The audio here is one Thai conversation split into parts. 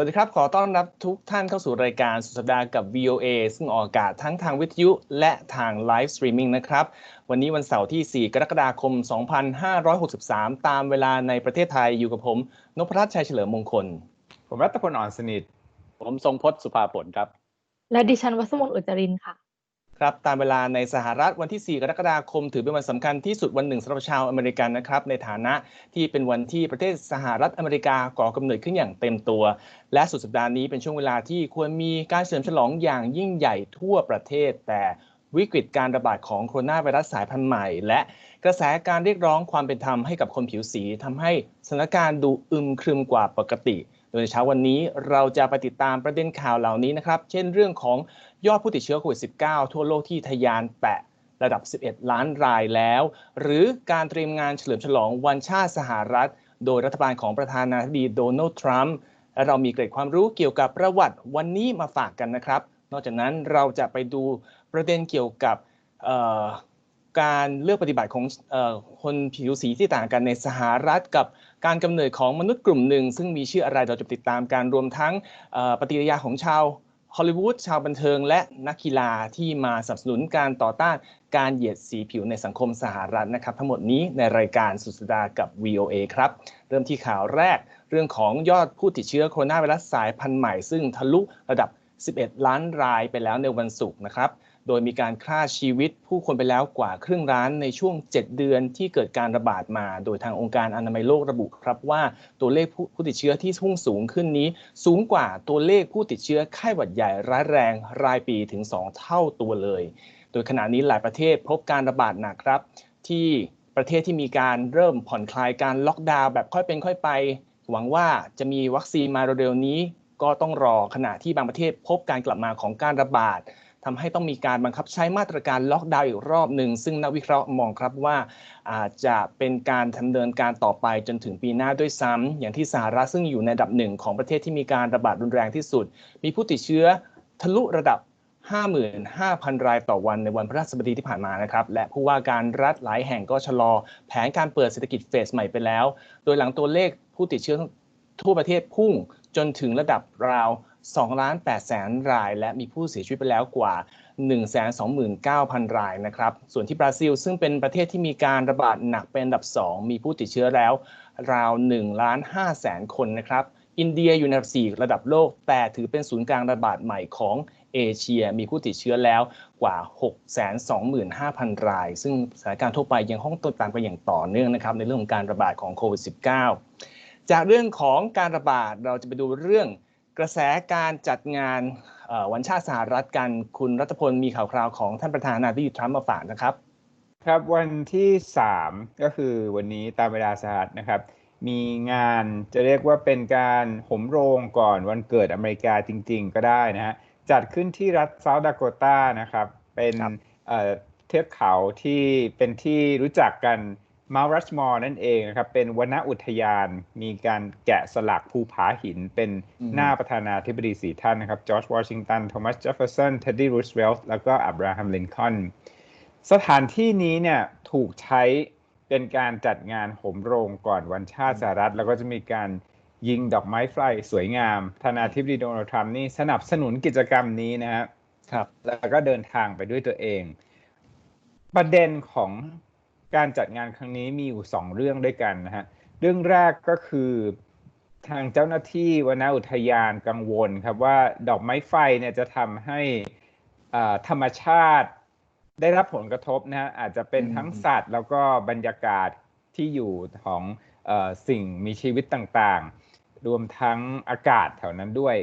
สวัสดีครับ ขอต้อนรับทุกท่านเข้าสู่รายการสุดสัปดาห์กับ VOA ซึ่งออกอากาศทั้งทางวิทยุและทางไลฟ์สตรีมมิ่งนะครับ วันนี้วันเสาร์ที่ 4 กรกฎาคม 2563 ตามเวลาในประเทศไทยอยู่กับผม นพรัตน์ชัยเฉลิมมงคล ผมรัตพลอ่อนสนิท ผมทรงพจน์สุภาผลครับ และดิฉันวัสมนอุจจรินค่ะ ครับตามเวลาในสหรัฐวันที่ 4 กรกฎาคม ถือเป็นวันสำคัญที่สุดวันหนึ่งสำหรับชาวอเมริกันนะครับในฐานะที่เป็นวันที่ประเทศสหรัฐอเมริกาก่อกำเนิดขึ้นอย่างเต็มตัว และสุดสัปดาห์นี้เป็นช่วงเวลาที่ควรมีการเฉลิมฉลองอย่างยิ่งใหญ่ทั่วประเทศ แต่วิกฤตการระบาดของโคโรนาไวรัสสายพันธุ์ใหม่ และกระแสการเรียกร้องความเป็นธรรมให้กับคนผิวสีทำให้สถานการณ์ดูอึมครึมกว่าปกติ โดยในเช้าวันนี้เราจะไปติดตามประเด็นข่าวเหล่านี้นะครับ เช่นเรื่องของยอดผู้ติดเชื้อโควิด -19 ทั่วโลกที่ทะยานแตะระดับ 11 ล้านรายแล้ว หรือการเตรียมงานเฉลิมฉลองวันชาติสหรัฐ โดยรัฐบาลของประธานาธิบดีโดนัลด์ทรัมป์และเรามีเกร็ดความรู้เกี่ยวกับประวัติวันนี้มาฝากกันนะครับ นอกจากนั้นเราจะไปดูประเด็นเกี่ยวกับการเลือกปฏิบัติของออคนผิวสีที่ต่างกันในสหรัฐกับ การกำเนิดของมนุษย์กลุ่มหนึ่ง ซึ่งมีชื่ออะไรเราจะติดตามการรวมทั้งปฏิกิริยาของชาวฮอลลีวูดชาวบันเทิงและนักกีฬาที่มาสนับสนุนการต่อต้านการเหยียดสีผิวในสังคมสหรัฐนะครับ ทั้งหมดนี้ในรายการสุดสัปดาห์กับ VOA ครับ เริ่มที่ข่าวแรก เรื่องของยอดผู้ติดเชื้อโคโรนาไวรัสสายพันธุ์ใหม่ ซึ่งทะลุระดับ 11 ล้านรายไปแล้วในวันศุกร์นะครับ โดยมีการฆ่าชีวิตผู้คนไปแล้วกว่าครึ่งล้านในช่วง 7 เดือนที่เกิดการระบาดมา โดยทางองค์การอนามัยโลกระบุครับว่าตัวเลขผู้ติดเชื้อที่พุ่งสูงขึ้นนี้ สูงกว่าตัวเลขผู้ติดเชื้อไข้หวัดใหญ่ร้ายแรงรายปีถึง 2 เท่าตัวเลย โดยขณะนี้หลายประเทศพบการระบาดหนักครับ ที่ประเทศที่มีการเริ่มผ่อนคลายการล็อกดาวน์แบบค่อยเป็นค่อยไปหวังว่าจะมีวัคซีนมาเร็วๆนี้ ก็ต้องรอขณะที่บางประเทศพบการกลับมาของการระบาดทำให้ต้องมีการบังคับใช้มาตรการล็อกดาวน์อีกรอบหนึ่งซึ่งนักวิเคราะห์มองครับว่า อาจจะเป็นการดำเนินการต่อไปจนถึงปีหน้าด้วยซ้ำอย่างที่สหรัฐซึ่งอยู่ในอันดับหนึ่งของประเทศที่มีการระบาดรุนแรงที่สุด มีผู้ติดเชื้อทะลุระดับ 55,000 รายต่อวันในวันพฤหัสบดีที่ผ่านมานะครับ และผู้ว่าการรัฐหลายแห่งก็ชะลอ แผนการเปิดเศรษฐกิจเฟสใหม่ไปแล้ว โดยหลังตัวเลขผู้ติดเชื้อ ทั่วประเทศพุ่งจนถึงระดับราว2ล้าน8แสนราย และมีผู้เสียชีวิตไปแล้วกว่า 129,000 รายนะครับ ส่วนที่บราซิล ซึ่งเป็นประเทศที่มีการระบาดหนักเป็นอันดับ 2 มีผู้ติดเชื้อแล้ว ราว1ล้าน5แสนคนนะครับ อินเดียอยู่ในอันดับ4ระดับโลก แต่ถือเป็นศูนย์กลางระบาดใหม่ของเอเชีย มีผู้ติดเชื้อแล้วกว่า 625,000 ราย ซึ่งสถานการณ์ทั่วไปยังห้องตามไปอย่างต่อเนื่องนะครับในเรื่องของการระบาดของโควิด -19 จากเรื่องของการระบาดเราจะไปดูเรื่องกระแสการจัดงานเอ่อวันชาติสหรัฐกันคุณรัตพลมีข่าวคราวของท่านประธานาธิบดีทรัมป์มาฝากนะครับ ครับวันที่ 3 ก็คือวันนี้ตามเวลาสหรัฐนะครับ มีงานจะเรียกว่าเป็นการหมโรงก่อนวันเกิดอเมริกาจริง ๆ ก็ได้นะฮะจัดขึ้นที่รัฐเซาท์ดาโกตานะครับ เป็นครับเอ่อเทือกเขาที่เป็นที่รู้จักกัน มารัชมอร์นั่นเองนะครับ เป็นวนอุทยานมีการแกะสลักภูผาหิน เป็นอืมหน้าประธานาธิบดีสี่ท่านนะครับจอร์จวอชิงตันโทมัสเจฟเฟอร์สันเท็ดดี้รูสเวลต์แล้วก็อับราฮัมลินคอล์นสถานที่นี้เนี่ยถูกใช้เป็นการจัดงานโหมโรงก่อนวันชาติสหรัฐ แล้วก็จะมีการยิงดอกไม้ไฟสวยงามประธานาธิบดีโดนัลด์ทรัมป์นี่สนับสนุนกิจกรรมนี้นะฮะครับ แล้วก็เดินทางไปด้วยตัวเอง ประเด็นของ การจัดงานครั้งนี้มีอยู่สองเรื่องด้วยกันนะฮะเรื่องแรกก็คือทางเจ้าหน้าที่วนอุทยานกังวลครับว่าดอกไม้ไฟเนี่ยจะทำให้อ่าธรรมชาติได้รับผลกระทบนะฮะอาจจะเป็นอืมทั้งสัตว์ แล้วก็บรรยากาศที่อยู่ของเออสิ่งมีชีวิตต่างๆ รวมทั้งอากาศแถวนั้นด้วย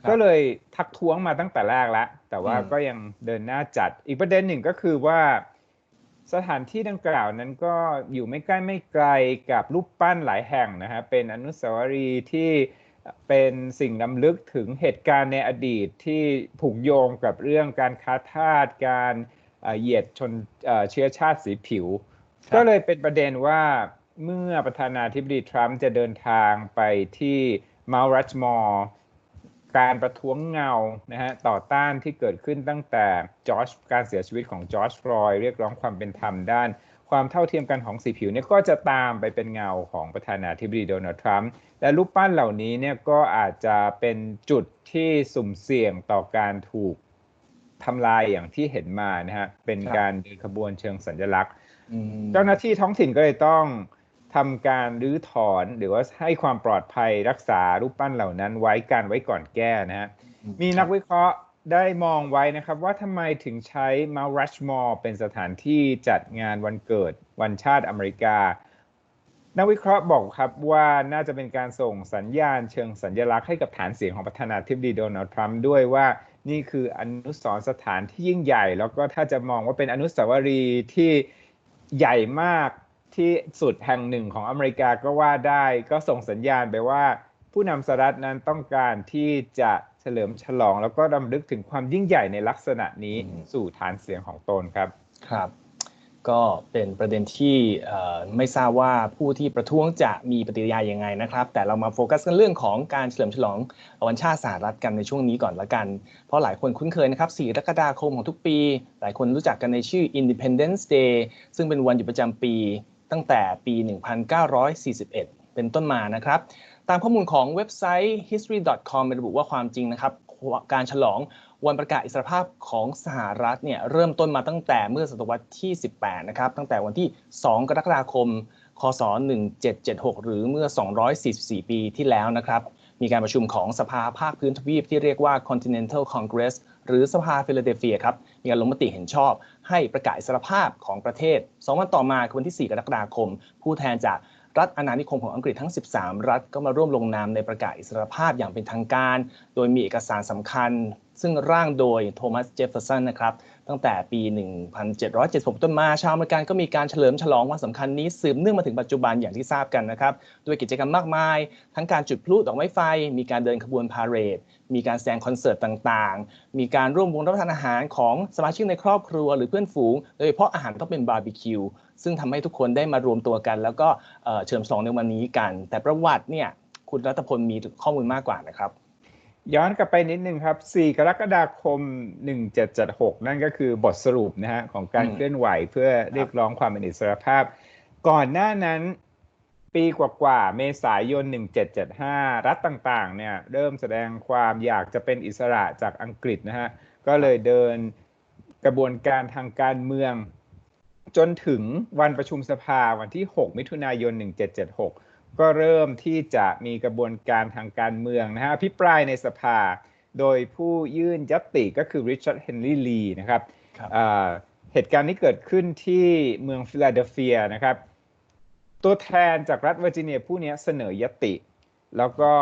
ครับก็เลยทักท้วงมาตั้งแต่แรกแล้วแต่ว่าอืมก็ยังเดินหน้าจัด อีกประเด็นหนึ่งก็คือว่า สถานที่ดังกล่าวนั้นก็อยู่ไม่ใกล้ไม่ไกลกับรูปปั้นหลายแห่งนะฮะเป็นอนุสาวรีย์ที่เป็นสิ่งนำลึกถึงเหตุการณ์ในอดีตที่ผูกโยงกับเรื่องการค้าทาสการเอ่อเหยียดชนเอ่อเชื้อชาติสีผิวครับก็เลยเป็นประเด็นว่าเมื่อประธานาธิบดีทรัมป์จะเดินทางไปที่มารัชมอร์ การประท้วงเงานะฮะต่อต้านที่เกิดขึ้นตั้งแต่จอร์จการเสียชีวิตของจอร์จฟลอยด์เรียกร้องความเป็นธรรมด้าน ความเท่าเทียมกันของสีผิวเนี่ยก็จะตามไปเป็นเงาของประธานาธิบดีโดนัลด์ทรัมป์และรูปปั้นเหล่านี้เนี่ยก็อาจจะเป็นจุดที่สุ่มเสี่ยงต่อการถูกทำลายอย่างที่เห็นมานะฮะเป็นครับการเดินขบวนเชิงสัญลักษณ์อืมเจ้าหน้าที่ท้องถิ่นก็เลยต้อง ทำการรื้อถอนหรือว่าให้ความปลอดภัยรักษารูปปั้นเหล่านั้นไว้การไว้ก่อนแก้นะฮะมีนักวิเคราะห์ได้มองไว้นะครับว่าทำไมถึงใช้ Mount Rushmore เป็นสถานที่จัดงานวันเกิดวันชาติอเมริกา นักวิเคราะห์บอกครับว่าน่าจะเป็นการส่งสัญญาณเชิงสัญลักษณ์ให้กับฐานเสียงของประธานาธิบดีโดนัลด์ทรัมป์ด้วยว่านี่คืออนุสรณ์สถานที่ยิ่งใหญ่ แล้วก็ถ้าจะมองว่าเป็นอนุสาวรีย์ที่ใหญ่มาก ที่สุดแห่งหนึ่งของอเมริกาก็ว่าได้ ก็ส่งสัญญาณไปว่า ผู้นำสหรัฐนั้นต้องการที่จะเฉลิมฉลอง แล้วก็รำลึกถึงความยิ่งใหญ่ในลักษณะนี้อืมสู่ฐานเสียงของตนครับครับ ก็เป็นประเด็นที่เอ่อไม่ทราบว่าผู้ที่ประท้วงจะมีปฏิกิริยายังไงนะครับ แต่เรามาโฟกัสกันเรื่องของการเฉลิมฉลองวันชาติสหรัฐกันในช่วงนี้ก่อนละกัน เพราะหลายคนคุ้นเคยนะครับ 4 กรกฎาคมของทุกปี หลายคนรู้จักกันในชื่อ Independence Day ซึ่งเป็นวันหยุดประจำปี ตั้งแต่ปี 1941 เป็นต้นมานะครับ ตามข้อมูลของเว็บไซต์ history.com ระบุว่าความจริงนะครับ การฉลองวันประกาศอิสรภาพของสหรัฐเนี่ยเริ่มต้นมาตั้งแต่เมื่อศตวรรษที่ 18 นะครับ ตั้งแต่วันที่ 2 กรกฎาคม คศ 1776 หรือเมื่อ 244 ปีที่แล้วนะครับ มีการประชุมของสภาภาคพื้นทวีปที่เรียกว่า Continental Congress หรือสภาฟิลาเดลเฟียครับ มีการลงมติเห็นชอบ ให้ประกาศอิสรภาพของประเทศ 2 วันต่อมาคือวันที่ 4 กรกฎาคม ผู้แทนจากรัฐอาณานิคมของอังกฤษทั้ง 13 รัฐก็มาร่วมลงนามในประกาศอิสรภาพอย่างเป็นทางการ โดยมีเอกสารสำคัญ ซึ่งร่างโดยโทมัสเจฟเฟอร์สันนะครับตั้งแต่ปี 1776 ต้นมาชาวอเมริกันก็มีการเฉลิมฉลองวันสำคัญนี้สืบเนื่องมาถึงปัจจุบันอย่างที่ทราบกันนะครับด้วยกิจกรรมมากมาย ทั้งการจุดพลุดอกไม้ไฟ มีการเดินขบวนพาเหรด มีการแสดงคอนเสิร์ตต่างๆ มีการร่วมวงรับประทานอาหารของสมาชิกในครอบครัวหรือเพื่อนฝูง โดยเฉพาะอาหารต้องเป็นบาร์บีคิวซึ่งทำให้ทุกคนได้มารวมตัวกัน แล้วก็เฉลิมฉลองในวันนี้กัน แต่ประวัติเนี่ยคุณรัตพลมีข้อมูลมากกว่านะครับ ย้อนกลับไปนิดนึงครับ 4 กรกฎาคม 1776 นั่นก็คือบทสรุปนะฮะของการเคลื่อนไหวเพื่อเรียกร้องความเป็นอิสรภาพ ก่อนหน้านั้นปีกว่าๆ เมษายน 1775 รัฐต่างๆ เนี่ยเริ่มแสดงความอยากจะเป็นอิสระจากอังกฤษนะฮะ ก็เลยเดินกระบวนการทางการเมือง จนถึงวันประชุมสภาวันที่ 6 มิถุนายน 1776 ก็เริ่มที่จะมีกระบวนการทางการเมืองนะฮะอภิปรายในสภา โดยผู้ยื่นยติก็คือริชาร์ดเฮนรี่ลีนะครับครับอ่าเหตุการณ์นี้เกิดขึ้นที่เมืองฟิลาเดลเฟียนะครับ ตัวแทนจากรัฐเวอร์จิเนียผู้เนี้ยเสนอยติ แล้วก็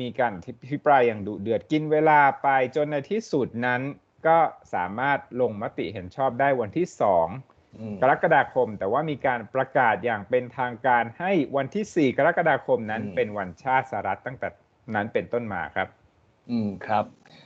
มีการอภิปรายอย่างดุเดือดกินเวลาไปจนในที่สุดนั้นก็สามารถลงมติเห็นชอบได้วันที่2อืม กรกฎาคม แต่ว่ามีการประกาศอย่างเป็นทางการให้วันที่ 4 กรกฎาคมนั้นอืมเป็นวันชาติสหรัฐตั้งแต่นั้นเป็นต้นมาครับ อืมครับ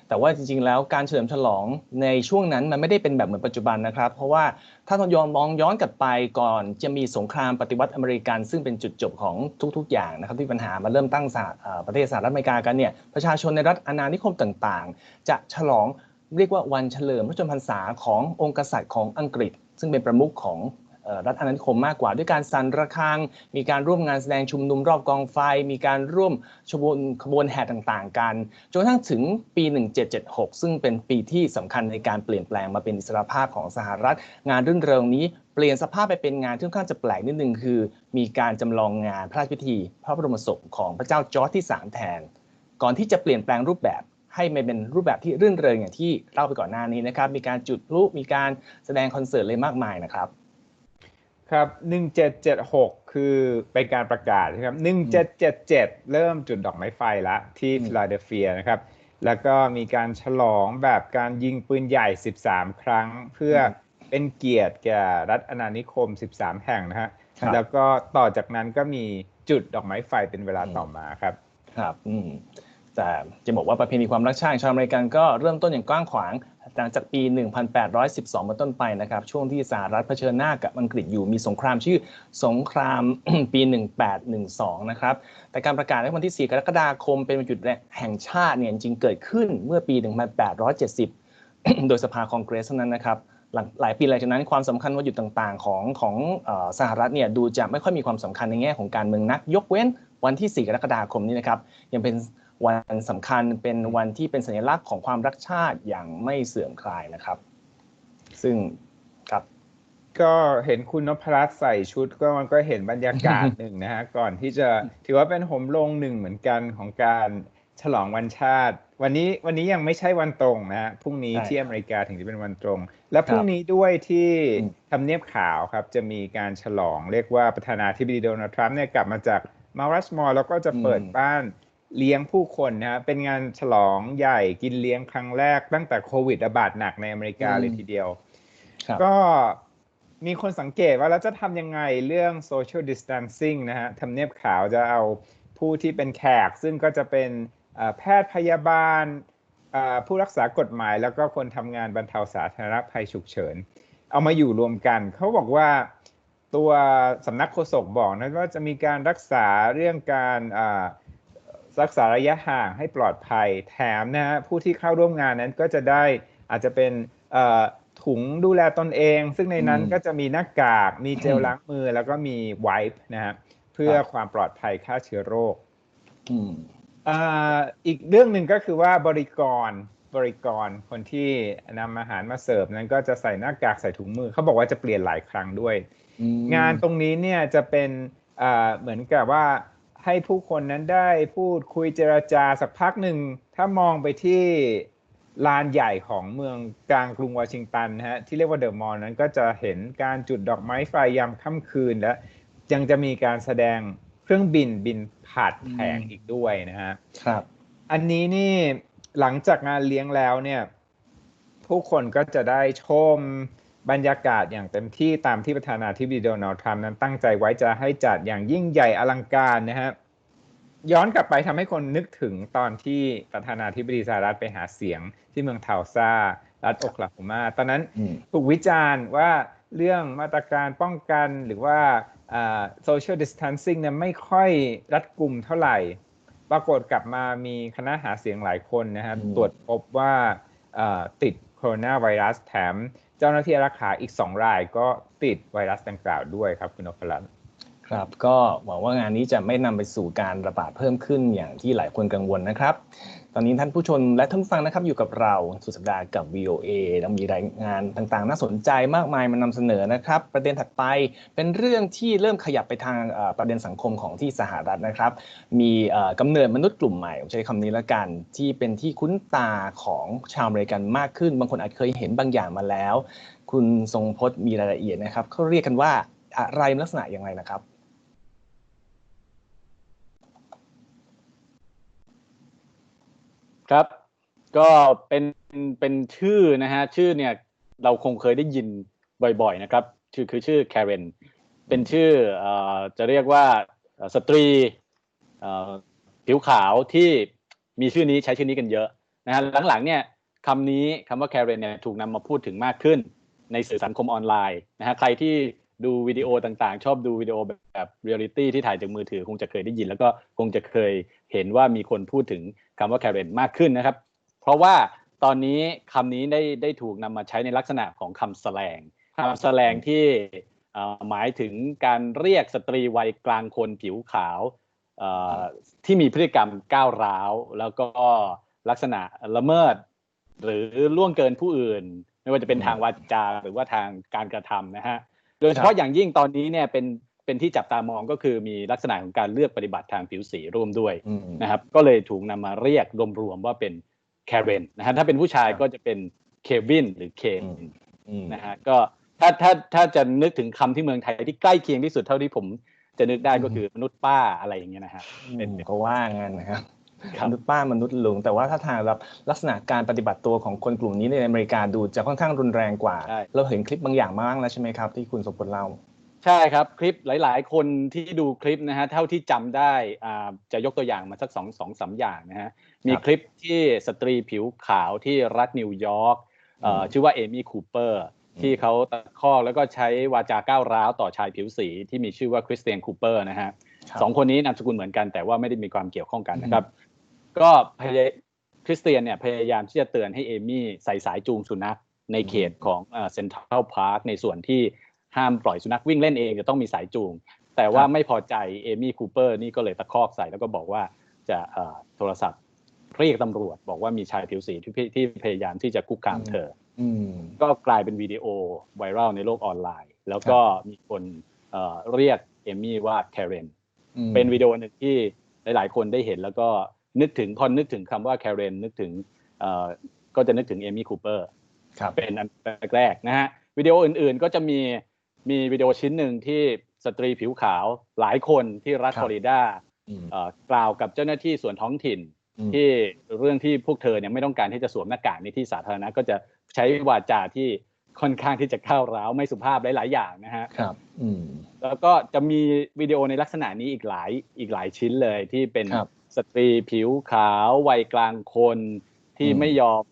แต่ว่าจริง ๆ แล้วการเฉลิมฉลองในช่วงนั้นมันไม่ได้เป็นแบบเหมือนปัจจุบันนะครับ เพราะว่าถ้าเราย้อนมองย้อนกลับไปก่อนจะมีสงครามปฏิวัติอเมริกันซึ่งเป็นจุดจบของทุก ๆ อย่างนะครับที่ปัญหามาเริ่มตั้งสหเอ่อประเทศสหรัฐอเมริกากันเนี่ยประชาชนในรัฐอาณานิคมต่างๆ จะฉลองเรียกว่าวันเฉลิมพระชนมพรรษาขององค์กษัตริย์ของอังกฤษ ซึ่งเป็นประมุขของรัฐอาณานิคมมากกว่าด้วยการสั่นระฆัง มีการร่วมงานแสดงชุมนุมรอบกองไฟ มีการร่วมขบวนขบวนแห่ต่างๆ กัน จนกระทั่งถึงปี 1776 ซึ่งเป็นปีที่สำคัญในการเปลี่ยนแปลงมาเป็นอิสรภาพของสหรัฐ งานรื่นเริงนี้เปลี่ยนสภาพไปเป็นงานที่ค่อนข้างจะแปลกนิดนึงคือ มีการจำลองงานพระราชพิธี พระบรมศพของพระเจ้าจอร์จที่ 3 แทน ก่อนที่จะเปลี่ยนแปลงรูปแบบ ให้มันเป็นรูปแบบที่รื่นเริงอย่างที่เล่าไปก่อนหน้านี้นะครับ มีการจุดพลุมีการแสดงคอนเสิร์ตเลยมากมายนะครับ ครับ 1776 คือเป็นการประกาศนะครับ 1777 เริ่มจุดดอกไม้ไฟละที่อืมฟิลาเดลเฟียนะครับ แล้วก็มีการฉลองแบบการยิงปืนใหญ่ 13 ครั้งเพื่อเป็นเกียรติแก่รัฐอาณานิคม 13 แห่งนะฮะครับแล้วก็ต่อจากนั้นก็มีจุดดอกไม้ไฟเป็นเวลาอืมต่อมาครับ ครับ อืม แต่จะบอกว่าประเพณีความรักชาติชาวอเมริกันก็เริ่มต้นอย่างกว้างขวางหลังจากปี 1812 เป็นต้นไปนะครับ ช่วงที่สหรัฐเผชิญหน้ากับอังกฤษอยู่มีสงครามชื่อสงครามปี 1812 นะครับ แต่การประกาศในวันที่ 4 กรกฎาคมเป็นวันหยุดแห่งชาติเนี่ยจริงเกิดขึ้นเมื่อปี 1870 โดยสภาคองเกรสเท่านั้นนะครับหลังหลายปีหลังจากนั้นความสำคัญวันหยุดต่างๆ ของของอสหรัฐเนี่ยดูจะไม่ค่อยมีความสำคัญในแง่ของการเมืองนัก ยกเว้นวันที่ 4 กรกฎาคมนี้นะครับยังเป็น วันสำคัญเป็นวันที่เป็นสัญลักษณ์ของความรักชาติอย่างไม่เสื่อมคลายนะครับ ซึ่งครับ ก็เห็นคุณนพรัตน์ใส่ชุดก็มันก็เห็นบรรยากาศหนึ่งนะฮะก่อนที่จะถือว่าเป็นโหมลงหนึ่งเหมือนกันของการฉลองวันชาติ วันนี้วันนี้ยังไม่ใช่วันตรงนะฮะพรุ่งนี้ใช่ที่อเมริกาถึงจะเป็นวันตรง และพรุ่งนี้ด้วยที่อืมทำเนียบขาวครับ จะมีการฉลองเรียกว่าประธานาธิบดีโดนัลด์ทรัมป์เนี่ยกลับมาจากมารัสมอร์แล้วก็จะเปิดบ้าน เลี้ยงผู้คนนะฮะเป็นงานฉลองใหญ่กินเลี้ยงครั้งแรกตั้งแต่โควิดระบาดหนักในอเมริกาเลยทีเดียวครับก็มีคนสังเกตว่าแล้วจะทำยังไงเรื่อง social distancing นะฮะทำเนียบขาวจะเอาผู้ที่เป็นแขก ซึ่งก็จะเป็นเอ่อแพทย์พยาบาลเอ่อผู้รักษากฎหมาย แล้วก็คนทำงานบรรเทาสาธารณภัยฉุกเฉิน เอามาอยู่รวมกัน เขาบอกว่าตัวสำนักโฆษกบอกนะว่าจะมีการรักษาเรื่องการอ่า รักษาระยะห่างให้ปลอดภัย แถมนะฮะผู้ที่เข้าร่วมงานนั้นก็จะได้อาจจะเป็นเอ่อถุงดูแลตนเอง ซึ่งในนั้นอืมก็จะมีหน้ากาก มีเจลล้างมือ แล้วก็มีไวป์นะฮะเพื่อครับความปลอดภัยฆ่าเชื้อโรคอืมอ่าอีกเรื่องหนึ่งก็คือว่าบริกรบริกรคนที่นำอาหารมาเสิร์ฟนั้นก็จะใส่หน้ากากใส่ถุงมือ เขาบอกว่าจะเปลี่ยนหลายครั้งด้วยอืมงานตรงนี้เนี่ยจะเป็นอ่าเหมือนกับว่า ให้ผู้คนนั้นได้พูดคุยเจรจาสักพักหนึ่ง ถ้ามองไปที่ลานใหญ่ของเมืองกลางกรุงวอชิงตันนะฮะที่เรียกว่าเดอะมอลล์นั้นก็จะเห็นการจุดดอกไม้ไฟยามค่ำคืนและยังจะมีการแสดงเครื่องบินบินผ่านแผงอีกด้วยนะฮะครับ อันนี้นี่หลังจากงานเลี้ยงแล้วเนี่ย ผู้คนก็จะได้ชม บรรยากาศอย่างเต็มที่ตามที่ประธานาธิบดีโดนัลด์ทรัมป์นั้นตั้งใจไว้จะให้จัดอย่างยิ่งใหญ่อลังการนะฮะย้อนกลับไปทำให้คนนึกถึงตอนที่ประธานาธิบดีสหรัฐไปหาเสียงที่เมืองเทาซารัฐโอคลาโฮมาตอนนั้นอืมถูกวิจารณ์ว่าเรื่องมาตรการป้องกันหรือว่าโซเชียลดิสทันซิ่งเนี่ยไม่ค่อยรัดกุมเท่าไหร่ ปรากฏกลับมามีคณะหาเสียงหลายคนนะครับอืมตรวจพบว่าเอ่อติดโคโรนาไวรัสแถม เจ้าหน้าที่รักษาอีก 2 รายก็ติดไวรัสดังกล่าวด้วยครับคุณนพรัตน์ครับก็หวังว่างานนี้จะไม่นำไปสู่การระบาดเพิ่มขึ้นอย่างที่หลายคนกังวลนะครับ ตอนนี้ท่านผู้ชมและท่านผู้ฟังนะครับอยู่กับเราสุดสัปดาห์กับ VOA แล้วมีรายงานต่างๆ น่าสนใจมากมายมานำเสนอนะครับ ประเด็นถัดไปเป็นเรื่องที่เริ่มขยับไปทางประเด็นสังคมของที่สหรัฐนะครับ มีเอ่อกำเนิดมนุษย์กลุ่มใหม่ผมใช้คำนี้ละกัน ที่เป็นที่คุ้นตาของชาวอเมริกันมากขึ้น บางคนอาจเคยเห็นบางอย่างมาแล้ว คุณทรงพจน์มีรายละเอียดนะครับเขาเรียกกันว่าอะไรลักษณะอย่างไรนะครับ ครับ ก็เป็นเป็นชื่อนะฮะชื่อเนี่ยเราคงเคยได้ยินบ่อยๆนะครับชื่อคือชื่อแคเรนเป็นชื่ออจะเรียกว่าสตรีผิวขาวที่มีชื่อนี้ใช้ชื่อนี้กันเยอะนะฮะหลังๆเนี่ยคำนี้คำว่าแคเรนเนี่ยถูกนำมาพูดถึงมากขึ้นในสื่อสังคมออนไลน์นะฮะใครที่ดูวิดีโอต่างๆ ชอบดูวิดีโอแบบเรียลิตี้ที่ถ่ายจากมือถือ คงจะเคยได้ยิน แล้วก็คงจะเคยเห็นว่ามีคนพูดถึง คำว่าแคเรนมากขึ้นนะครับ เพราะว่าตอนนี้คำนี้ได้ได้ถูกนำมาใช้ในลักษณะของคำแสลงคำแสลงที่เอ่อหมายถึงการเรียกสตรีวัยกลางคนผิวขาวเอ่อที่มีพฤติกรรมก้าวร้าว แล้วก็ลักษณะละเมิด หรือล่วงเกินผู้อื่น ไม่ว่าจะเป็นทางวาจาหรือว่าทางการกระทำนะฮะโดยเฉพาะอย่างยิ่งตอนนี้เนี่ยเป็น เป็นที่จับตามองก็คือมีลักษณะของการเลือกปฏิบัติทางผิวสีร่วมด้วยอืมนะครับ ก็เลยถูกนำมาเรียกรวมๆว่าเป็นแคเรนนะฮะถ้าเป็นผู้ชายก็จะเป็นเควินหรือเคนอืมอืมนะฮะก็ถ้าถ้าถ้าจะนึกถึงคำที่เมืองไทยที่ใกล้เคียงที่สุดเท่าที่ผมจะนึกได้ก็คือมนุษย์ป้าอะไรอย่างเงี้ยนะฮะเป็นเขาว่างั้นนะครับครับมนุษย์ป้ามนุษย์ลุงแต่ว่าถ้าทางรับลักษณะการปฏิบัติตัวของคนกลุ่มนี้ในอเมริกาดูจะค่อนข้างรุนแรงกว่าใช่เราเห็นคลิปบางอย่างมาบ้างแล้วใช่ไหมครับ ที่คุณสมพลเล่า ใช่ครับคลิปหลาย ๆ คนที่ดูคลิปนะฮะเท่าที่จำได้อ่าจะยกตัวอย่างมาสักสองสองสามอย่างนะฮะมีคลิปที่สตรีผิวขาวที่รัฐนิวยอร์กเอ่ออืมชื่อว่าเอมี่คูเปอร์ที่เขาตะคอกแล้วก็ใช้วาจาก้าวร้าวต่อชายผิวสีที่มีชื่อว่าคริสเตียนคูเปอร์นะฮะครับสองคนนี้นามสกุลเหมือนกันแต่ว่าไม่ได้มีความเกี่ยวข้องกันนะครับ ก็พยายคริสเตียนเนี่ยพยายามที่จะเตือนให้เอมี่ใส่สายจูงสุนัขในเขตของเซ็นทรัลพาร์คในส่วนที่ ห้ามปล่อยสุนัขวิ่งเล่นเองจะต้องมีสายจูง แต่ว่าครับไม่พอใจเอมี่คูเปอร์นี่ก็เลยตะคอกใส่แล้วก็บอกว่าจะเอ่อโทรศัพท์เรียกตำรวจ บอกว่ามีชายผิวสีที่ที่พยายามที่จะคุกคามเธออืมก็กลายเป็นวิดีโอไวรัลในโลกออนไลน์ แล้วก็มีคนเอ่อเรียกเอมี่ว่าแคเรนอืมเป็นวิดีโอหนึ่งที่หลาย ๆ คนได้เห็นแล้วก็นึกถึงพอนึกถึงคำว่าแคเรนนึกถึงเอ่อก็จะนึกถึงเอมี่คูเปอร์ครับเป็นอันแรกๆนะฮะวิดีโออื่นๆก็จะมี มีวิดีโอชิ้นหนึ่งที่สตรีผิวขาวหลายคนที่รัฐครับฟลอริดาอืมเอ่อกล่าวกับเจ้าหน้าที่ส่วนท้องถิ่นอืมที่เรื่องที่พวกเธอเนี่ยไม่ต้องการที่จะสวมหน้ากากในที่สาธารณะก็จะใช้วาจาที่ค่อนข้างที่จะก้าวร้าวไม่สุภาพหลาย ๆ อย่างนะฮะครับอืมแล้วก็จะมีวิดีโอในลักษณะนี้อีกหลายอีกหลายชิ้นเลยที่เป็นครับสตรีผิวขาววัยกลางคนที่อืมไม่ยอม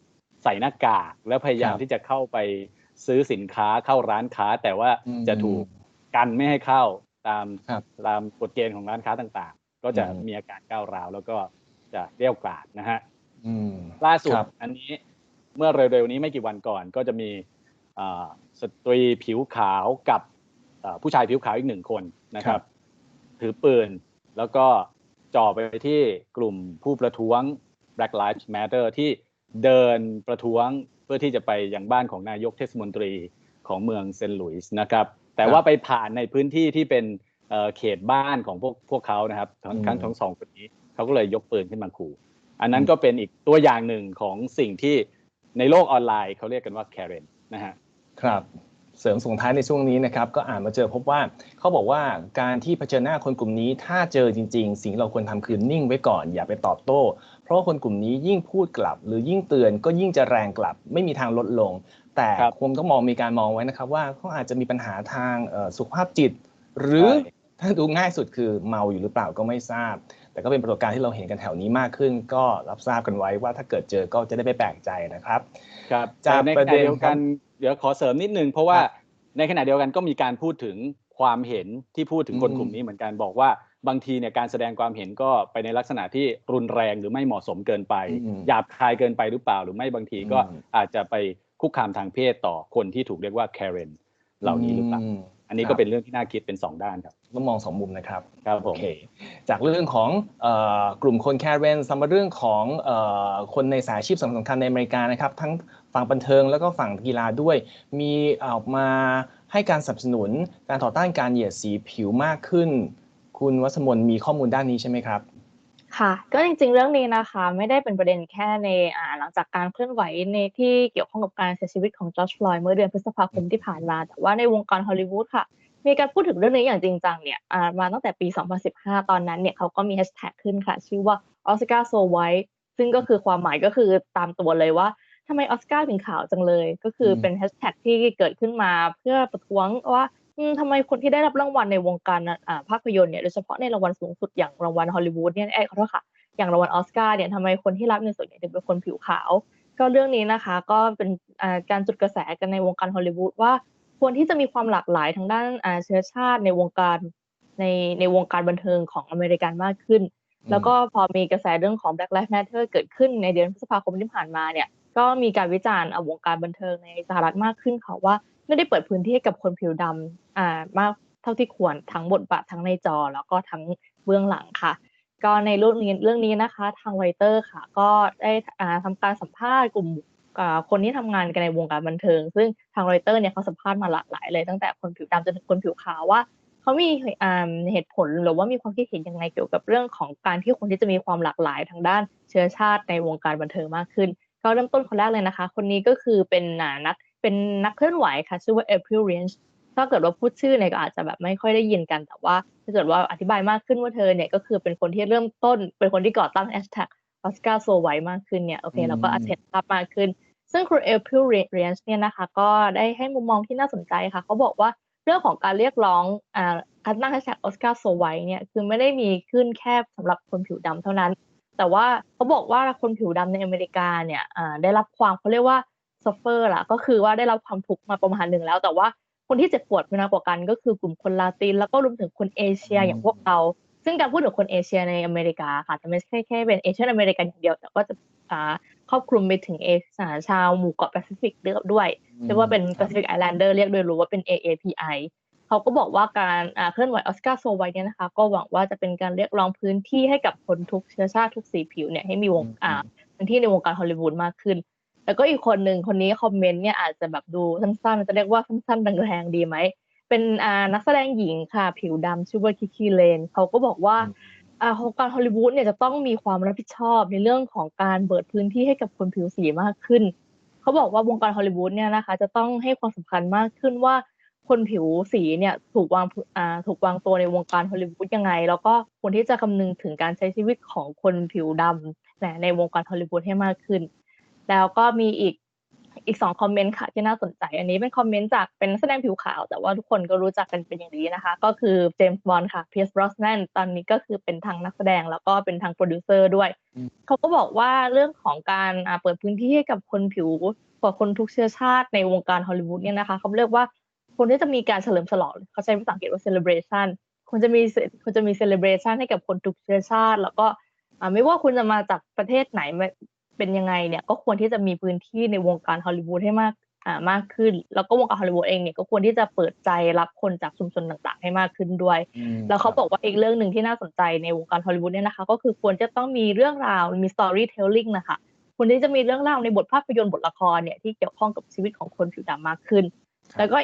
ใส่หน้ากาก แล้วพยายามครับที่จะเข้าไป ซื้อสินค้าเข้าร้านค้า แต่ว่าอืมจะถูกกันไม่ให้เข้าตามครับตามกฎเกณฑ์ของร้านค้าต่างๆ ก็จะอืมมีอาการก้าวร้าว แล้วก็จะเกรี้ยวกราดนะฮะอืมล่าสุดครับอันนี้เมื่อเร็วๆนี้ไม่กี่วันก่อนก็จะมีอ่าสตรีผิวขาวกับอ่าผู้ชายผิวขาวอีกหนึ่งคนนะครับ ถือปืนแล้วก็จ่อไปที่กลุ่มผู้ประท้วง Black Lives Matter ที่เดินประท้วง เพื่อที่จะไปยังบ้านของนายกเทศมนตรีของเมืองเซนต์หลุยส์นะครับ แต่ว่าไปผ่านในพื้นที่ที่เป็นเอ่อเขตบ้านของพวกพวกเขานะครับทั้งอืมทั้งทั้งสองคนนี้เขาก็เลยยกปืนขึ้นมาขู่ อันนั้นก็เป็นอีกตัวอย่างหนึ่งของสิ่งที่ในโลกออนไลน์เขาเรียกกันว่า Karen นะฮะครับเสริมส่งท้ายในช่วงนี้นะครับก็อ่านมาเจอพบว่าเขาบอกว่าการที่เผชิญหน้าคนกลุ่มนี้ ถ้าเจอจริง ๆ สิ่งที่เราควรทำคือนิ่งไว้ก่อน อย่าไปตอบโต้ เพราะว่าคนกลุ่มนี้ยิ่งพูดกลับ หรือยิ่งเตือนก็ยิ่งจะแรงกลับ ไม่มีทางลดลง แต่ครับคงต้องมองมีการมองไว้นะครับ ว่าเขาอาจจะมีปัญหาทางเอ่อสุขภาพจิต หรือใช่ถ้าดูง่ายสุดคือเมาอยู่หรือเปล่าก็ไม่ทราบ แต่ก็เป็นปรากฏการณ์ที่เราเห็นกันแถวนี้มากขึ้น ก็รับทราบกันไว้ว่าถ้าเกิดเจอก็จะได้ไม่แปลกใจนะครับครับจากแต่ในปขระณะเด็นเดียวกันครับเดี๋ยวขอเสริมนิดนึงเพราะว่าครับในขณะเดียวกันก็มีการพูดถึงความเห็นที่พูดถึงคนอืมกลุ่มนี้เหมือนกันบอกว่า บางทีเนี่ยการแสดงความเห็นก็ไปในลักษณะที่รุนแรงหรือไม่เหมาะสมเกินไปอืมหยาบคายเกินไปหรือเปล่า หรือไม่บางทีก็อืมอาจจะไปคุกคามทางเพศต่อคนที่ถูกเรียกว่า Karen เหล่านี้หรือเปล่ามอันนี้ครัก็บเป็นเรื่องที่น่าคิดเป็นสองด้านครับต้องมองสองมุมนะครับครับผโอมเคจากเรื่องของเออกลุ่มคนแคร์เรนสำหรับเรื่องของเออคนในสายอาชีพสำคัญในอเมริกานะครับ ทั้งฝั่งบันเทิงแล้วก็ฝั่งกีฬาด้วย มีออกมาให้การสนับสนุนการต่อต้านการเหยียดสีผิวมากขึ้น คุณวัสมนมีข้อมูลด้านนี้ใช่ไหมครับค่ะก็จริงๆ เรื่องนี้นะคะ ไม่ได้เป็นประเด็นแค่ในอ่าหลังจากการเคลื่อนไหวในที่เกี่ยวข้องกับการเสียชีวิตของจอร์จฟลอยด์เมื่อเดือนพฤษภาคมที่ผ่านมา แต่ว่าในวงการฮอลลีวูดค่ะ มีการพูดถึงเรื่องนี้อย่างจริงจังเนี่ยอ่ามาตั้งแต่ปี 2015 ตอนนั้นเนี่ยเขาก็มีแฮชแท็กขึ้นค่ะ ชื่อว่าออสการ์โซไวท์ซึ่งก็คือความหมายก็คือตามตัวเลยว่าทำไมออสการ์ถึงขาวจังเลย ก็คือเป็นแฮชแท็กที่เกิดขึ้นมาเพื่อประท้วงว่า อืมทำไมคนที่ได้รับรางวัลในวงการอ่าภาพยนตร์เนี่ยโดยเฉพาะในรางวัลสูงสุดอย่างรางวัลฮอลลีวูดเนี่ยเอ้ยขอโทษค่ะอย่างรางวัลออสการ์เนี่ยทำไมคนที่รับเงินส่วนใหญ่ถึงเป็นคนผิวขาว ก็เรื่องนี้นะคะ ก็เป็นอ่าการจุดกระแสกันในวงการฮอลลีวูดว่าควรที่จะมีความหลากหลายทางด้านอ่าเชื้อชาติในวงการในในวงการบันเทิงของอเมริกันมากขึ้น แล้วก็พอมีกระแสเรื่องของ Black Lives Matter เกิดขึ้นในเดือนพฤษภาคมที่ผ่านมาเนี่ยก็มีการวิจารณ์อะวงการบันเทิงในสหรัฐมากขึ้นค่ะว่า ไม่ได้เปิดพื้นที่ให้กับคนผิวดำอ่ามากเท่าที่ควรทั้งบทบาททั้งในจอ แล้วก็ทั้งเบื้องหลังค่ะ ก็ในเรื่องนี้เรื่องนี้นะคะ ทางไวเตอร์ค่ะ ก็ได้อ่าทำการสัมภาษณ์กลุ่มอ่าคนที่ทำงานกันในวงการบันเทิง ซึ่งทางไวเตอร์เนี่ยเขาสัมภาษณ์มาหลากหลายเลยตั้งแต่คนผิวดำจนถึงคนผิวขาวว่าเขามีอ่าเหตุผลหรือว่ามีความคิดเห็นยังไงเกี่ยวกับเรื่องของการที่คนที่จะมีความหลากหลายทางด้านเชื้อชาติในวงการบันเทิงมากขึ้น ก็เริ่มต้นคนแรกเลยนะคะ คนนี้ก็คือเป็นนัก เป็นนักเคลื่อนไหวค่ะ ชื่อว่า April Range ถ้าเกิดว่าพูดชื่อเนี่ยก็อาจจะแบบไม่ค่อยได้ยินกัน แต่ว่าถ้าเกิดว่าอธิบายมากขึ้นว่าเธอเนี่ยก็คือเป็นคนที่เริ่มต้น เป็นคนที่ก่อตั้งแฮชแท็กออสการ์โซไวมากขึ้นเนี่ยโอเคเราก็อาจจะเห็นภาพมากขึ้น ซึ่งคุณ April Range เนี่ยนะคะก็ได้ให้มุมมองที่น่าสนใจค่ะเขาบอกว่าเรื่องของการเรียกร้องอ่าการตั้งแฮชแท็กออสการ์โซไวเนี่ยคือไม่ได้มีขึ้นแค่สำหรับคนผิวดำเท่านั้น แต่ว่าเขาบอกว่าคนผิวดำในอเมริกาเนี่ยอ่าได้รับความเขาเรียกว่า suffer ล่ะก็คือว่าได้รับความทุกข์มาประมาณหนึ่งแล้ว แต่ว่าคนที่เจ็บปวดมากกว่ากัน ก็คือกลุ่มคนลาติน แล้วก็รวมถึงคนเอเชียอืมอย่างพวกเรา ซึ่งการพูดถึงคนเอเชียในอเมริกาค่ะจะไม่ใช่แค่เป็นเอเชียนอเมริกันอย่างเดียว แต่ก็จะอ่าครอบคลุมไปถึงเอสาชาวหมู่เกาะแปซิฟิกด้วยเรียกว่าเป็น Pacific Islander เรียกโดยรู้ว่าเป็น AAPI เขาก็บอกว่าการเคลื่อนไหวออสการ์โซไวเนี่ยนะคะ ก็หวังว่าจะเป็นการเรียกร้องพื้นที่ให้กับคนทุกเชื้อชาติทุกสีผิวเนี่ยให้มีวงอ่าพื้นที่ในวงการฮอลลีวูดมากขึ้น แล้วก็อีกคนหนึ่งคนนี้คอมเมนต์เนี่ยอาจจะแบบดูสั้นๆจะเรียกว่าสั้นๆแรงๆดีไหมเป็นอ่านักแสดงหญิงค่ะ ผิวดำชื่อว่าคิคีเลนเขาก็บอกว่าอ่าวงการฮอลลีวูดเนี่ยจะต้องมีความรับผิดชอบในเรื่องของการเปิดพื้นที่ให้กับคนผิวสีมากขึ้น เขาบอกว่าวงการฮอลลีวูดเนี่ยนะคะจะต้องให้ความสำคัญมากขึ้นว่าคนผิวสีเนี่ยถูกวางอ่าถูกวางตัวในวงการฮอลลีวูดยังไง แล้วก็ควรที่จะคำนึงถึงการใช้ชีวิตของคนผิวดำในวงการฮอลลีวูดให้มากขึ้น แล้วก็มีอีกอีกสองคอมเมนต์ค่ะที่น่าสนใจ อันนี้เป็นคอมเมนต์จากเป็นนักแสดงผิวขาว แต่ว่าทุกคนก็รู้จักกันเป็นอย่างดีนะคะ ก็คือเจมส์บอนด์ค่ะเพียร์สบรอสแนนตอนนี้ก็คือเป็นทางนักแสดงแล้วก็เป็นทางโปรดิวเซอร์ด้วย เขาก็บอกว่าเรื่องของการเปิดพื้นที่ให้กับคนผิวกว่าคนทุกเชื้อชาติในวงการฮอลลีวูดเนี่ยนะคะเขาเรียกว่าคนที่จะมีการเฉลิมฉลองเขาใช้ภาษาอังกฤษว่า celebration คุณจะมีคุณจะมี celebration ให้กับคนทุกเชื้อชาติ แล้วก็ไม่ว่าคุณจะมาจากประเทศไหน เป็นยังไงเนี่ยก็ควรที่จะมีพื้นที่ในวงการฮอลลีวูดให้มากอ่ามากขึ้น แล้วก็วงการฮอลลีวูดเองเนี่ยก็ควรที่จะเปิดใจรับคนจากชุมชนต่างๆ ให้มากขึ้นด้วย แล้วเขาบอกว่าอีกเรื่องหนึ่งที่น่าสนใจในวงการฮอลลีวูดเนี่ยนะคะ ก็คือควรจะต้องมีเรื่องราวมี storytelling นะคะควรที่จะมีเรื่องราวในบทภาพยนตร์บทละครเนี่ยที่เกี่ยวข้องกับชีวิตของคนผิวดำมากขึ้น แล้วก็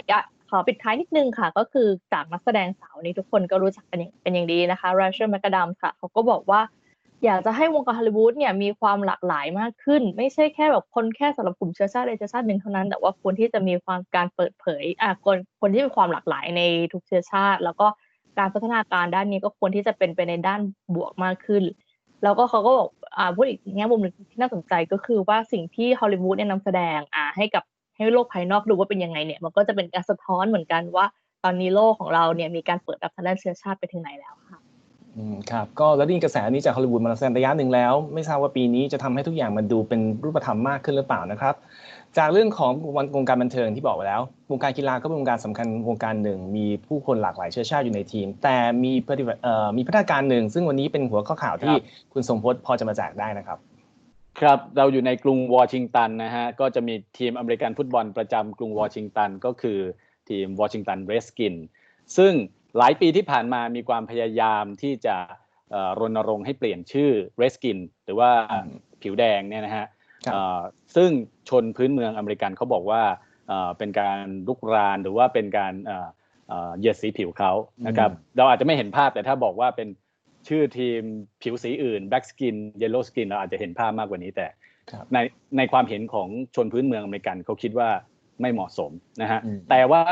ขอปิดท้ายนิดนึงค่ะ ก็คือจากนักแสดงสาวนี้ทุกคนก็รู้จักกันอย่างเป็นอย่างดีนะคะราเชลแมกดามค่ะเขาก็บอกว่า อยากจะให้วงการฮอลลีวูดเนี่ยมีความหลากหลายมากขึ้น ไม่ใช่แค่แบบคนแค่สำหรับกลุ่มเชื้อชาติใดเชื้อชาติหนึ่งเท่านั้น แต่ว่าควรที่จะมีความการเปิดเผยอะคนคนที่มีความหลากหลายในทุกเชื้อชาติ แล้วก็การพัฒนาการด้านนี้ก็ควรที่จะเป็นไปในด้านบวกมากขึ้น แล้วก็เขาก็บอกอ่าพูดอีกแง่มุมหนึ่งที่น่าสนใจก็คือว่าสิ่งที่ฮอลลีวูดเนี่ยนำแสดงอ่าให้กับให้โลกภายนอกดูว่าเป็นยังไงเนี่ยมันก็จะเป็นการสะท้อนเหมือนกันว่า ตอนนี้โลกของเราเนี่ยมีการเปิดรับทางด้านเชื้อชาติไปถึงไหนแล้วค่ะ อืมครับก็แล้วได้ยินกระแสนี้จากฮอลลีวูดมาแสดงระยะหนึ่งแล้ว ไม่ทราบว่าปีนี้จะทำให้ทุกอย่างมันดูเป็นรูปธรรมมากขึ้นหรือเปล่านะครับ จากเรื่องของวงการบันเทิงที่บอกไปแล้ววงการกีฬาก็เป็นวงการสำคัญวงการหนึ่ง มีผู้คนหลากหลายเชื้อชาติอยู่ในทีม แต่มีปฏิบัติเอ่อมีพัฒนาการหนึ่ง ซึ่งวันนี้เป็นหัวข้อข่าวที่คุณสมพศพอจะมาแจกได้นะครับ ครับเราอยู่ในกรุงวอชิงตันนะฮะก็จะมีทีมอเมริกันฟุตบอลประจำกรุงวอชิงตันก็คือทีมวอชิงตันเรสกินซึ่ง หลายปีที่ผ่านมามีความพยายามที่จะรณรงค์ให้เปลี่ยนชื่อเรสกินหรือว่าผิวแดงเนี่ยนะฮะซึ่งชนพื้นเมืองอเมริกันเขาบอกว่าเป็นการลุกรานหรือว่าเป็นการเหยียดสีผิวเขานะครับเราอาจจะไม่เห็นภาพแต่ถ้าบอกว่าเป็นชื่อทีมผิวสีอื่น black skin yellow skin เราอาจจะเห็นภาพมากกว่านี้แต่ในในความเห็นของชนพื้นเมืองอเมริกันเขาคิดว่าไม่เหมาะสมนะฮะแต่ว่า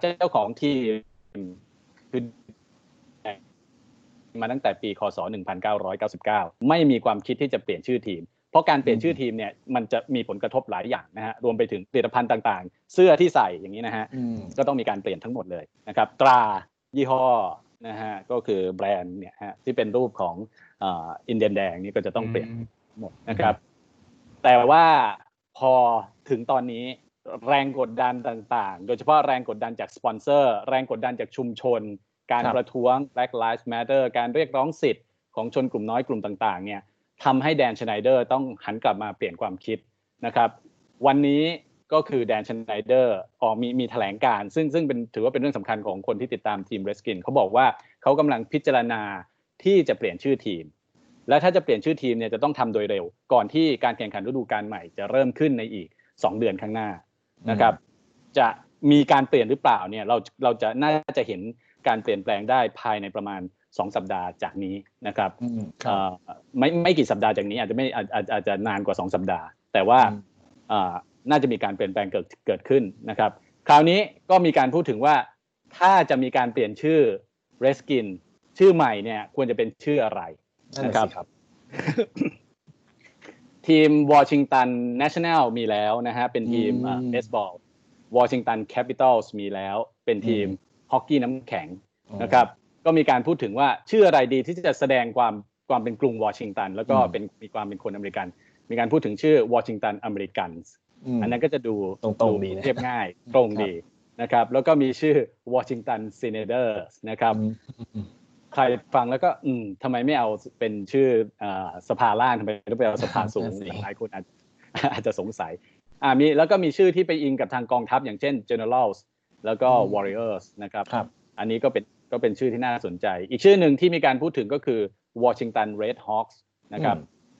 เจ้าของทีม คือมาตั้งแต่ปีคศ 1999 ไม่มีความคิดที่จะเปลี่ยนชื่อทีม เพราะการเปลี่ยนชื่อทีมเนี่ยมันจะมีผลกระทบหลายอย่างนะฮะรวมไปถึงผลิตภัณฑ์ต่างๆ เสื้อที่ใส่อย่างนี้นะฮะก็ต้องมีการเปลี่ยนทั้งหมดเลยนะครับ ตรายี่ห้อนะฮะก็คือแบรนด์เนี่ยฮะที่เป็นรูปของอินเดียนแดงนี่ก็จะต้องเปลี่ยนหมดนะครับ แต่ว่าพอถึงตอนนี้ แรงกดดันต่างๆ โดยเฉพาะแรงกดดันจากสปอนเซอร์ แรงกดดันจากชุมชน การประท้วง Black Lives Matter การเรียกร้องสิทธิ์ของชนกลุ่มน้อยกลุ่มต่างๆ เนี่ยทำให้แดนชไนเดอร์ต้องหันกลับมาเปลี่ยนความคิดนะครับ วันนี้ก็คือแดนชไนเดอร์ออกมีมีแถลงการ ซึ่งซึ่งเป็นถือว่าเป็นเรื่องสำคัญของคนที่ติดตามทีมเรสกินเขาบอกว่าเขากำลังพิจารณาที่จะเปลี่ยนชื่อทีม และถ้าจะเปลี่ยนชื่อทีมเนี่ยจะต้องทำโดยเร็ว ก่อนที่การแข่งขันฤดูกาลใหม่จะเริ่มขึ้นในอีก 2 เดือนข้างหน้า นะครับ จะมีการเปลี่ยนหรือเปล่าเนี่ยเราเราจะน่าจะเห็นการเปลี่ยนแปลงได้ภายในประมาณ2สัปดาห์จากนี้นะครับไม่ไม่กี่สัปดาห์จากนี้อาจจะไม่อาจอาจจะนานกว่า2สัปดาห์ แต่ว่าน่าจะมีการเปลี่ยนแปลงเกิดเกิดขึ้นนะครับ คราวนี้ก็มีการพูดถึงว่าถ้าจะมีการเปลี่ยนชื่อเรสกินชื่อใหม่เนี่ยควรจะเป็นชื่ออะไรนะครับ ทีมวอชิงตันเนชั่นแนลมีแล้วนะฮะ เป็นทีมเบสบอลวอชิงตันแคปิตอลส์มีแล้ว เป็นทีมฮอกกี้น้ำแข็งนะครับ ก็มีการพูดถึงว่าชื่ออะไรดีที่จะแสดงความความเป็นกรุงวอชิงตัน แล้วก็เป็นมีความเป็นคนอเมริกัน มีการพูดถึงชื่อวอชิงตันอเมริกันส์อันนั้นก็จะดูตรงๆดีเรียบง่ายตรงดีนะครับ แล้วก็มีชื่อวอชิงตันซีเนเดอร์สนะครับ ใครฟังแล้วก็อืมทำไมไม่เอาเป็นชื่อเอ่อสภาล่างทำไมต้องไปเอาสภาสูงนั่นสิหลายคนอาจอาจจะสงสัยอ่ามีแล้วก็มีชื่อที่ไปอิงกับทางกองทัพอย่างเช่น generals แล้วก็ warriors นะครับครับ อันนี้ก็เป็นก็เป็นชื่อที่น่าสนใจ อีกชื่อหนึ่งที่มีการพูดถึงก็คือ Washington Red Hawks นะครับ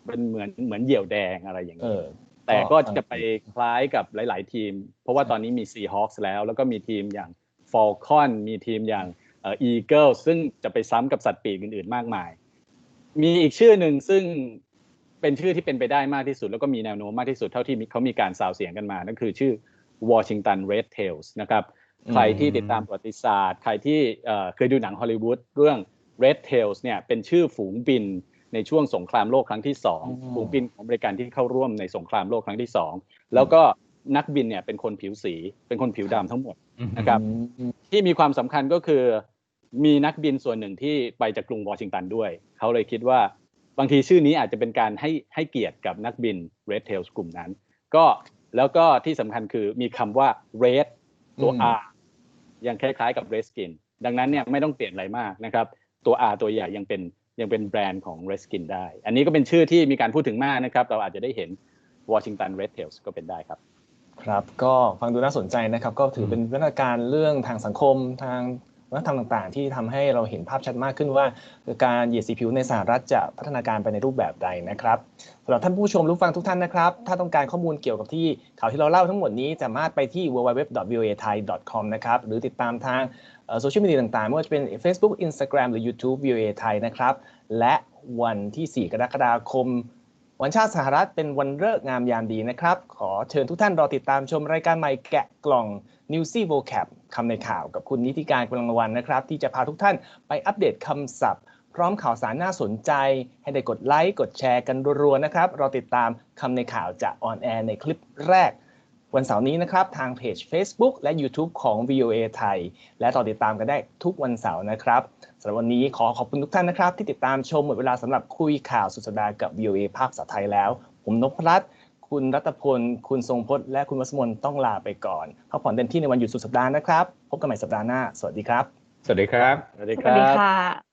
เป็นเหมือนเหมือนเหยี่ยวแดงอะไรอย่างเอนี้อแต่ก็จะไปคล้ายกับหลาย ๆ ทีม เพราะว่าตอนนี้มี Seahawks แล้ว แล้วก็มีทีมอย่าง Falcon มีทีมอย่าง เอ่อ Eagle ซึ่งจะไปซ้ำกับสัตว์ปีกอื่นๆ มากมาย มีอีกชื่อหนึ่งซึ่งเป็นชื่อที่เป็นไปได้มากที่สุด แล้วก็มีแนวโน้มมากที่สุดเท่าที่มีเขามีการสาวเสียงกันมา นั่นคือชื่อ Washington Red Tails นะครับอืมใครที่ติดตามประวัติศาสตร์ ใครที่เอ่อเคยดูหนังฮอลลีวูดเรื่อง Red Tails เนี่ยเป็นชื่อฝูงบินในช่วงสงครามโลกครั้งที่สองอืมฝูงบินของอเมริกันที่เข้าร่วมในสงครามโลกครั้งที่สองแล้วก็นักบินเนี่ยเป็นคนผิวสี เป็นคนผิวดำทั้งหมดนะครับอืมที่มีความสำคัญก็คือ มีนักบินส่วนหนึ่งที่ไปจากกรุงวอชิงตันด้วย เขาเลยคิดว่าบางทีชื่อนี้อาจจะเป็นการให้ให้เกียรติกับนักบิน Red Tails กลุ่มนั้น ก็แล้วก็ที่สำคัญคือมีคำว่า Red ตัวอืม R ยังคล้ายๆกับ Red Skin ดังนั้นเนี่ยไม่ต้องเปลี่ยนอะไรมากนะครับ ตัว R ตัวใหญ่ยังเป็นยังเป็นแบรนด์ของ Red Skin ได้ อันนี้ก็เป็นชื่อที่มีการพูดถึงมากนะครับ เราอาจจะได้เห็น Washington Red Tails ก็เป็นได้ครับครับก็ฟังดูน่าสนใจนะครับ ก็ถือเป็นวิวัฒนาการเรื่องทางสังคมทาง วัฒนธรรมต่างๆ ที่ทำให้เราเห็นภาพชัดมากขึ้นว่า การเหยียดสีผิวในสหรัฐจะพัฒนาการไปในรูปแบบใดนะครับสำหรับท่านผู้ชมรู้ฟังทุกท่านนะครับ ถ้าต้องการข้อมูลเกี่ยวกับที่ข่าวที่เราเล่าทั้งหมดนี้สามารถไปที่ www.voathai.com นะครับหรือติดตามทางโซเชียลมีเดียต่างๆไม่ว่าจะเป็น Facebook Instagram หรือ YouTube VOA ไทยนะครับและวันที่ 4 กรกฎาคม วันชาติสหรัฐเป็นวันเลิกงามยามดีนะครับ ขอเชิญทุกท่านรอติดตามชมรายการใหม่แกะกล่อง n e w s y Vocab คำในข่าวกับคุณนิติการกำลังวันนะครับ ที่จะพาทุกท่านไปอัปเดตคำศัพท์ พร้อมข่าวสารน่าสนใจ ให้ได้กดไลค์กดแชร์กันรัวๆนะครับ รอติดตามคำในข่าวจะออนแอร์ในคลิปแรก วันเสาร์นี้นะครับทางเพจ Facebook และ YouTube ของ VOA ไทย และต่อติดตามกันได้ทุกวันเสาร์นะครับสำหรับวันนี้ขอขอบคุณทุกท่านนะครับ ที่ติดตามชมหมดเวลาสำหรับคุยข่าวสุดสัปดาห์กับ VOA ภาคภาษาไทยแล้ว ผมนพรัตน์คุณรัตพล คุณทรงพจน์และคุณวัสมนต้องลาไปก่อนพักผ่อนเต็มที่ในวันหยุดสุดสัปดาห์นะครับ พบกันใหม่สัปดาห์หน้า สวัสดีครับ สวัสดีครับ สวัสดีสควัสรัดีบค่ะ